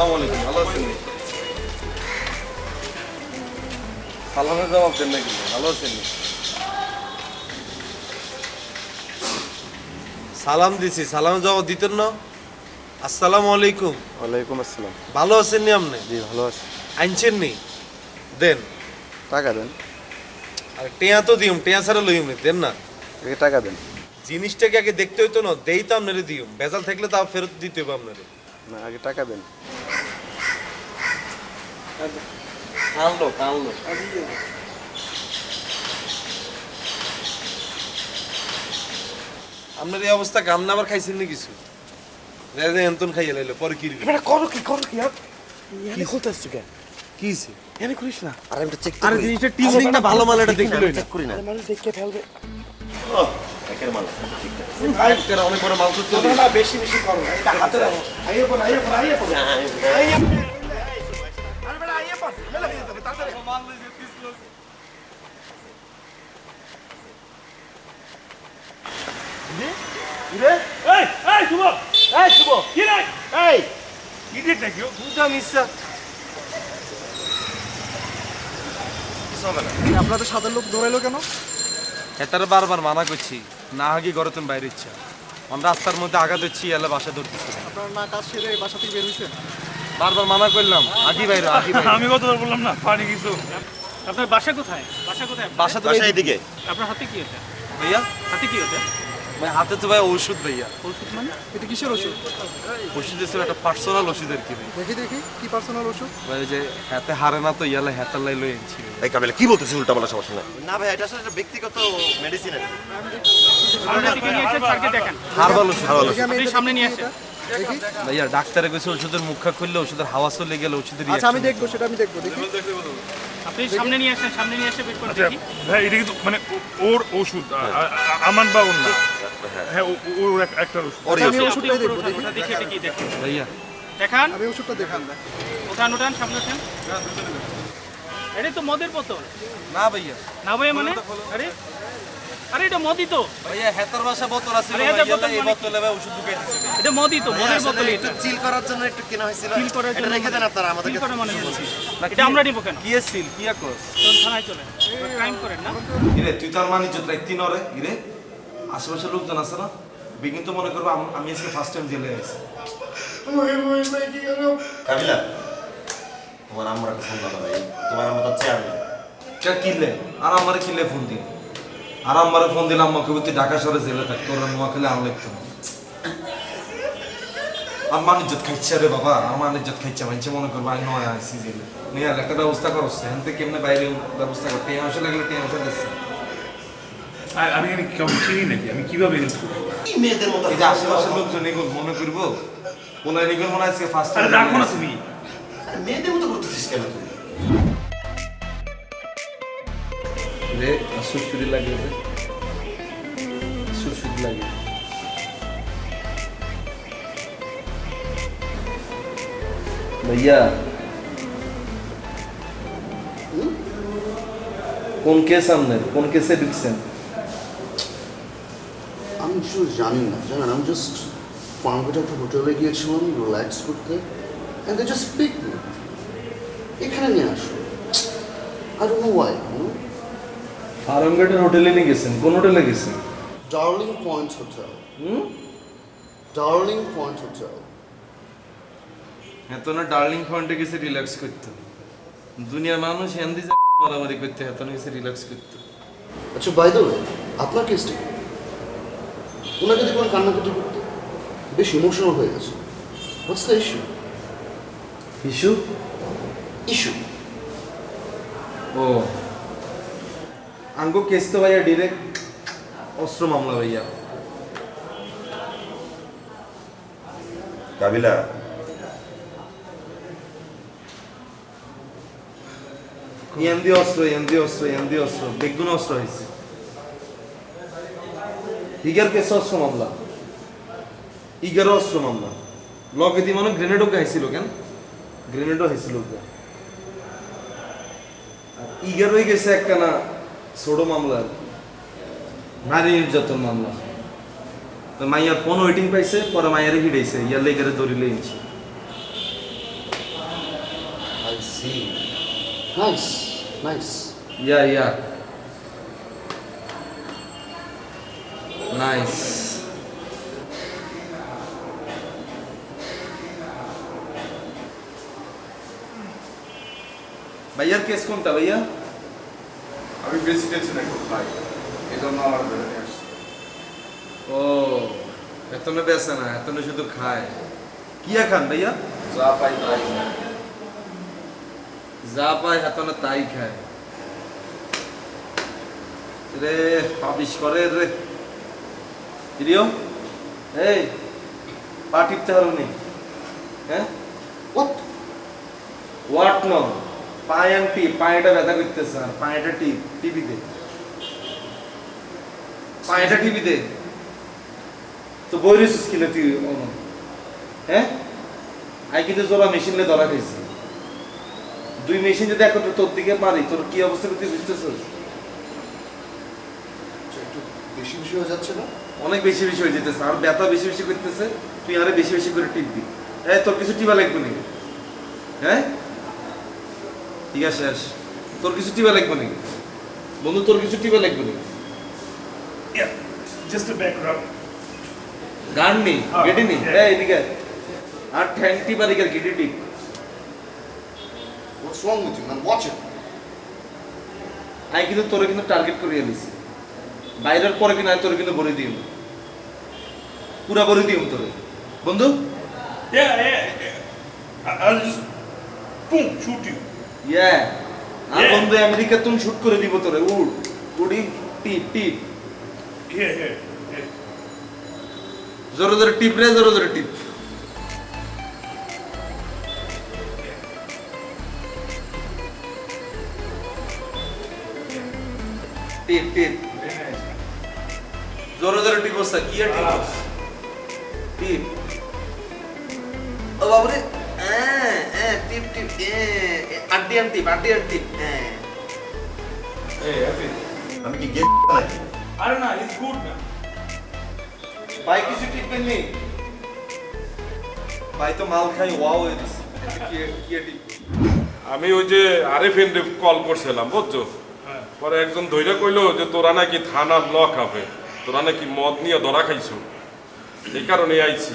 সালাম আলাইকুম ভালো আছেন সালামের জবাব দেন ভালো আছেন সালাম দিছি সালামের জবাব দিতেন না? আসসালামু আলাইকুম। ওয়ালাইকুম আসসালাম। ভালো আছেন নি আপনি? জি ভালো আছি। আনছেন নি? দেন। টাকা দেন। আর টেয়া তো দিউম টেয়া ছাড়া লইম নি দেন না। একে টাকা দেন। জিনিসটাকে আগে দেখতে হইতো না দেই তো আপনারে দিউম। ভেজাল থাকলে তা ফেরত দিতে হবে আপনারে। না আগে টাকা দেন। আনলো আনলো। আপনার এই অবস্থা কাম আবার খাইছেন না কিছু? এন্তন খাইয়ে লাইলো পরে কি করো কি করো কি কি তুই কেন? কি হইছে? এনে করিস না? আরে আমি চেক আরে জিনিসটা টিউনিংটা ভালো মাল এটা না। চেক করি না। আরে মানুষ দেখে ফেলবে। ও একের মাল এরা অনেক বড় মাল করতে না, না বেশি বেশি করো এটা হাতে রাখো। আইয়ে পড় আইয়ে পড় আইয়ে পড়। এই এই শুভ। এই শুভ। কি রে? এই। ইডিয়েট নাকি? বুঝা মিছা আপনাদের সাধারণ লোক দৌড়াইলো কেন? হেতারে বারবার মানা করছি। না হাগি ঘরে তুমি বাইরে ইচ্ছা আমরা রাস্তার মধ্যে আগা দিচ্ছি এলা বাসা ধরতেছি আপনার না কাজ সেরে বাসা থেকে বের হয়েছেন বারবার মানা করলাম। আদি বাইরে আদি আমি কতবার বললাম না পানি কিছু। আপনার বাসা কোথায়? বাসা কোথায়? বাসা তো বাসা এদিকে আপনার হাতে কি এটা ভাইয়া? হাতে কি ওটা? ভাই হাতে তো ভাই ওষুধ ভাইয়া। ওষুধ মানে? এটা কিসের ওষুধ? ওষুধ একটা পার্সোনাল ওষুধ আর কি ভাই দেখি দেখি কি পার্সোনাল ওষুধ? ভাই যে হাতে হারে না তো ইয়ালে হাতার লাই লই এনেছি এই কাবিলা কি বলতেছিস উল্টা পাল্টা না না ভাই এটা আসলে একটা ব্যক্তিগত মেডিসিন আর কি। সামনে দিকে নিয়ে হারবাল ওষুধ সামনে। আসেন। ভাইয়া ডাক্তারে কইছে ওষুধের মুখা খুললে ওষুধের হাওয়া চলে গেলে ওষুধের আচ্ছা আমি দেখব সেটা আমি দেখব দেখি। আপনি সামনে নিয়ে আসেন সামনে নিয়ে এসে বের করে আচ্ছা দেখি। ভাই এটা কিন্তু মানে ওর ওষুধ আ- আ- আ- আমার বা ওর না? হ্যাঁ। ওর একটা ওষুধ। ওরই আমি ওষুধ। ওষুধটাই দেখব দেখি ওটা দেখি। এটা কি দেখেন ভাইয়া। দেখান। আমি ওষুধটা দেখান। ওঠান ওঠান সামনে ওঠান এটা তো মদের বোতল। না ভাইয়া। না ভাই মানে? আরে আরে এটা মদই তো। ভাইয়া হেতার বাসা বোতল আছে আরে হেতার বোতল এই বোতলে ভাই ওষুধ ঢুকাই দিছে। এটা মদই তো মদের বোতল এটা। চিল করার জন্য একটু কেনা হয়েছিল। চিল করার জন্য। রেখে দেন আপনারা আমাদেরকে। চিল করা মানে এটা আমরা নিব কেন? কি এসিল কি আকস? থানায় চলেন ক্রাইম করেন না? ইরে তুই তার মানে ইজ্জত রাখতি নরে ইরে। আশেপাশের লোকজন আছে না? বিগিন তো মনে করব আমি আজকে ফার্স্ট টাইম জেলে আছি কাবিলা তোমার একটা ফোন দাও ভাই। তোমার আম্মা তো চেয়ারম্যান কে কিনলে আর আমারে কিনলে ফোন দিন আর আমারে ফোন দিলাম আমাকে তুই ঢাকা শহরে জেলে থাক তোর নোয়াখালী আনলে একটু আমার ইজ্জত খাইছে রে বাবা আমার ইজ্জত খাইছে মানছে মনে করব আমি নয় জেলে। নিয়ে একটা ব্যবস্থা করছে থেকে কেমনে বাইরে ব্যবস্থা করতে আসে লাগলে টেন আসে দিচ্ছে। আমি এখানে কেমন চিনি নাকি? আমি কীভাবে হেল্প করব কি মেয়েদের মতো? এই যে আশেপাশের লোকজন এগুলো মনে করব? বলে এগুলো মনে আজকে ফার্স্ট টাইম রাখো না তুমি। মেয়েদের মতো করতেছিস কেন তুই? রে সুরসুরি লাগে রে সুরসুরি লাগে ভাইয়া। কোন কেস আপনার? কোন কেসে ঢুকছেন? কিছু জানি না। জানেন আমি জাস্ট ফার্মগেট একটা হোটেলে গিয়েছিলাম রিল্যাক্স করতে and they just pick me এখানে নিয়ে আসো। নো ওয়াই ফার্মগেটের হোটেলে নিয়ে গেছেন? কোন হোটেলে গেছেন? Darling point hotel hmm? Darling point hotel এত না ডার্লিং পয়েন্টে গেছে রিল্যাক্স করতে। দুনিয়ার মানুষ হিন্দি মারামারি করতে এত না গেছে রিল্যাক্স করতে। আচ্ছা বাই দ্য ওয়ে আপনার কেসটা? ওনাকে দেখুন কান্নাকাটি করতে। বেশ ইমোশনাল হয়ে গেছে। What's the issue issue issue ও। আঙ্গো কেস তো ভাইয়া ডিরেক্ট অস্ত্র মামলা ভাইয়া। কাবিলা। এমদি অস্ত্র এমদি অস্ত্র এমদি অস্ত্র বেগুন অস্ত্র হয়েছে ইগার কেস অস্ত্র মামলা ইগারও অস্ত্র মামলা লকে দিয়ে মানে গ্রেনেডও খাইছিল কেন গ্রেনেডও হয়েছিল ওকে ইগার গেছে একটা না ছোট মামলা আর কি। নারী নির্যাতন মামলা মাইয়ার ফোন ওয়েটিং পাইছে পরে মাইয়ারে হিডাইছে ইয়ার লেগারে দৌড়িলে ইনছি. Nice, nice. Yeah, yeah. Nice. ভাইয়ার কেস কোনটা ভাইয়া আমি বেশি টেনশন একটু খাই এই জন্য আমার ধরে নিয়ে আসছি ও এতনে বেছে না এতনে শুধু খায় কিয়া খান ভাইয়া যা পাই তাই খাই। যা পায় এতনে তাই খায় রে হাবিস করে রে প্রিয় এই পা টিপতে হারো নি। হ্যাঁ? হোয়াট নো টিপ পায়েটা ব্যথা করতেছে আর পায়েটা টিপ টিভিতে পায়েটা টিভিতে তো বইরিস কিনে তুই অনু হ্যাঁ? আই কিন্তু জোড়া মেশিনে ধরা খাইছি। দুই মেশিন যদি একত্রে তোর দিকে মারি তোর কি অবস্থা তুই বুঝতেছিস? আচ্ছা, একটু বেশি বেশি হয়ে যাচ্ছে না? অনেক বেশি বেশি হয়ে যেতেছে আর ব্যথা বেশি বেশি করতেছে তুই আরে বেশি বেশি করে টিপবি এই তোর কিছু টিপা লাগবে নাকি? হ্যাঁ? ঠিক আছে আস। তোর কিছু টিপা লাগবে নাকি? বন্ধু তোর কিছু টিপা লাগবে নাকি? Yeah, just a back গান নেই হ্যাঁ, গেটি নেই হ্যাঁ। এদিকে আর ঠ্যাং টিপা দিকে গেটি টিপ। What's wrong with you, man? Watch it. আমি কিন্তু তোরে কিন্তু টার্গেট করিয়ে দিছি বাইরের পরে কিনা তোরে কিন্তু বলে দিই পুরা বলে দিই তোরে বন্ধু Yeah, yeah, yeah. I'll just boom, shoot you. আর বন্ধু আমেরিকা তুমি শুট করে দিব তোরে উড উডি here. জোরে জোরে টিপ রে জোরে জোরে টিপ টিপ টিপ. জোরে জোরে টিপ বসা কি আর টিপ টিপ। ও বাবরে হ্যাঁ হ্যাঁ টিপ টিপ আড্ডি আন টিপ আড্ডি আন টিপ হ্যাঁ আমি কি গেট নাকি know, it's good now. ভাই কিছু টিপবেন নি ভাই তো মাল খাই ওয়াও হয়ে দিছে কি কি টিপ আমি ওই যে আরেফিন কল করছিলাম বুঝছ? পরে একজন ধৈর্য কইলো যে তোরা নাকি থানার ল খাবে তোরা নাকি মদ নিয়ে ধরা খাইছো? এই কারণে আইছি।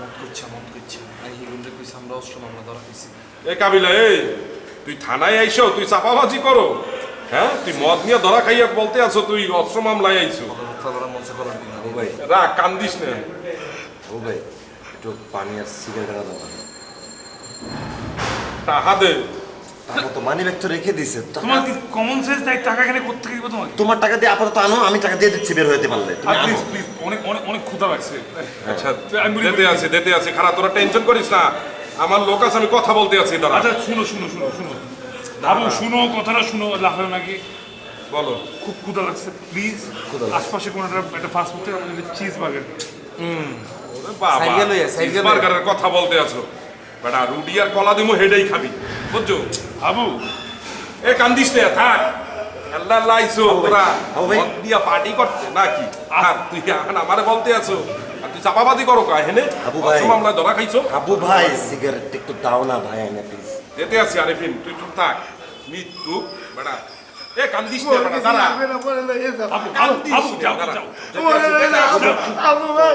মত করছে মত করছে আই হিগুন্ডে কইছে আমরা অস্ত্র মামলা ধরা হইছি এ কাবিলা এই তুই থানায় আইছো তুই চাপাবাজি করো। হ্যাঁ তুই মদ নিয়ে ধরা খাইয়া বলতে আছো তুই অস্ত্র মামলায় আইছো। ভাই। রাগ কান্দিস না। ও ভাই একটু পানি আর সিগারেট টাকা দাও। টাকা দে। টাকা তো মানি ব্যাগ তো রেখে দিছে তোমার কি কমন সেন্স তাই টাকা এখানে করতে দিব তোমাকে তোমার টাকা দিয়ে আপাতত আনো আমি টাকা দিয়ে দিচ্ছি বের হইতে পারলে। তুমি আনো। প্লিজ প্লিজ অনেক অনেক অনেক ক্ষুধা লাগছে। আচ্ছা আমি বলি- দিতে আছে দিতে আছে। খারাপ তোরা টেনশন করিস না। আমার লোক আছে আমি কথা বলতে আছি দাঁড়া আচ্ছা শুনো শুনো শুনো শুনো। আবু শুনো কথাটা শুনো লাফাবে নাকি বলো। খুব ক্ষুধা লাগছে প্লিজ আশপাশে কোনো একটা একটা ফাস্ট ফুড থেকে চিজ বার্গার ওরে বাবা সাইকেল লইয়া, সাইকেল লইয়া। বার্গারের কথা বলতে আছো। বেটা রুটি আর কলা দিমু হেডেই খাবি। বুঝছ? আবু এ কান্দিস না থাক আল্লাহ লাইছো। মদ দিয়া পার্টি করতে নাকি আর তুই এখন আমারে বলতে আছো আর তুই চাপাবাদি করো কা হেনে আবু ভাই। ধরা খাইছো আবু ভাই সিগারেট একটু দাও না ভাই আইনা প্লিজ যেতে আছি আরিফিন তুই চুপ থাক মৃত্যু বেটা এ কান্দিস না বেটা দাঁড়া। আবু আবু আবু যাও। যাও। আবু ভাই।